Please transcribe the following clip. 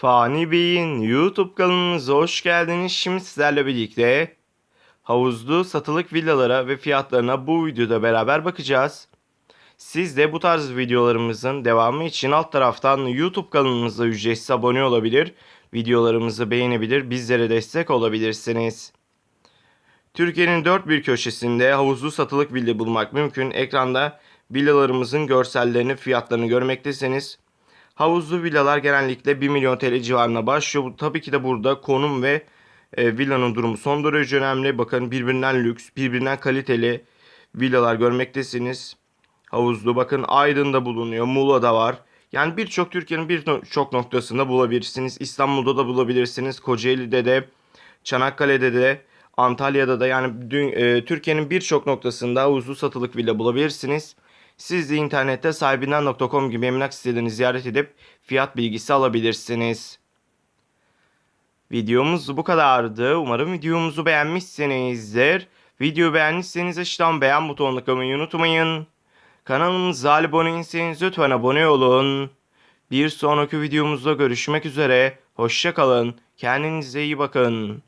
Fani Bey'in YouTube kanalımıza hoş geldiniz. Şimdi sizlerle birlikte havuzlu satılık villalara ve fiyatlarına bu videoda beraber bakacağız. Siz de bu tarz videolarımızın devamı için alt taraftan YouTube kanalımıza ücretsiz abone olabilir, videolarımızı beğenebilir, bizlere destek olabilirsiniz. Türkiye'nin dört bir köşesinde havuzlu satılık villa bulmak mümkün. Ekranda villalarımızın görsellerini, fiyatlarını görmektesiniz. Havuzlu villalar genellikle 1 milyon TL civarına başlıyor. Tabii ki de burada konum ve e, villanın durumu son derece önemli. Bakın birbirinden lüks, birbirinden kaliteli villalar görmektesiniz. Havuzlu bakın Aydın'da bulunuyor, Muğla'da var. Yani birçok Türkiye'nin birçok noktasında bulabilirsiniz. İstanbul'da da bulabilirsiniz, Kocaeli'de de, Çanakkale'de de, Antalya'da da yani e, Türkiye'nin birçok noktasında havuzlu satılık villa bulabilirsiniz. Siz de internette sahibinden.com gibi emlak sitelerini ziyaret edip fiyat bilgisi alabilirsiniz. Videomuz bu kadardı. Umarım videomuzu beğenmişsinizdir. Videoyu beğendiyseniz aşağıdan beğen butonuna tıklamayı unutmayın. Kanalımıza abone değilseniz lütfen abone olun. Bir sonraki videomuzda görüşmek üzere. Hoşçakalın. Kendinize iyi bakın.